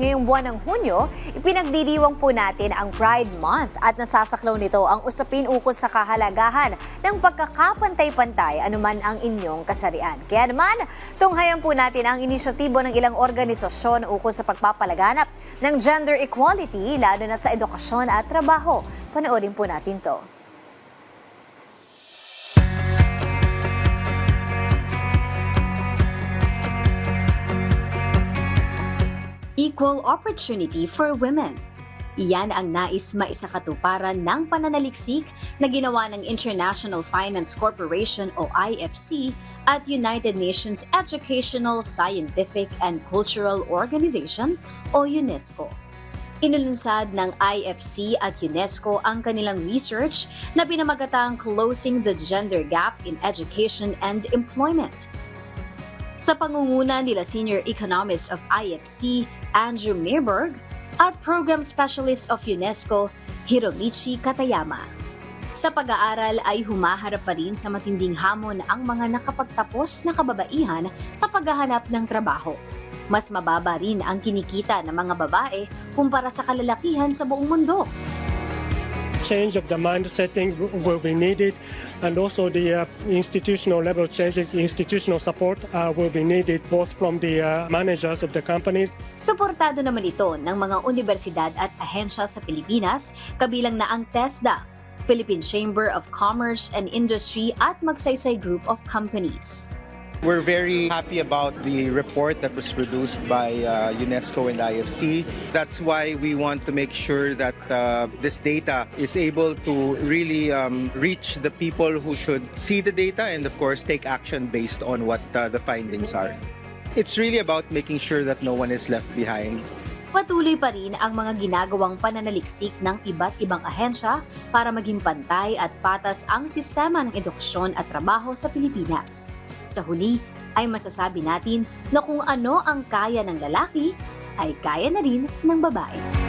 ngayong buwan ng Hunyo, ipinagdiriwang po natin ang Pride Month at nasasaklaw nito ang usapin ukol sa kahalagahan ng pagkakapantay-pantay anuman ang inyong kasarian. Kaya naman, tunghayan po natin ang inisyatibo ng ilang organisasyon ukol sa pagpapalaganap ng gender equality lalo na sa edukasyon at trabaho. Panoorin po natin to. Equal Opportunity for Women. Iyan ang nais maisakatuparan ng pananaliksik na ginawa ng International Finance Corporation o IFC at United Nations Educational, Scientific and Cultural Organization o UNESCO. Inulunsad ng IFC at UNESCO ang kanilang research na pinamagatang Closing the Gender Gap in Education and Employment. Sa pangunguna nila Senior Economist of IFC, Andrew Mirberg, at Program Specialist of UNESCO, Hiromichi Katayama. Sa pag-aaral ay humaharap pa rin sa matinding hamon ang mga nakapagtapos na kababaihan sa paghahanap ng trabaho. Mas mababa rin ang kinikita ng mga babae kumpara sa kalalakihan sa buong mundo. Change of the mind setting will be needed and also the uh, institutional level changes institutional support uh, will be needed both from the uh, managers of the companies Suportado naman ito ng mga universidad at ahensya sa Pilipinas, kabilang na ang TESDA, Philippine Chamber of Commerce and Industry at Magsaysay Group of Companies. We're very happy about the report that was produced by uh, UNESCO and IFC. That's why we want to make sure that uh, this data is able to really um, reach the people who should see the data and, of course, take action based on what uh, the findings are. It's really about making sure that no one is left behind. Patuloy pa rin ang mga ginagawang pananaliksik ng iba't ibang ahensya para maging pantay at patas ang sistema ng edukasyon at trabaho sa Pilipinas. Sa huli, ay masasabi natin na kung ano ang kaya ng lalaki, ay kaya na rin ng babae.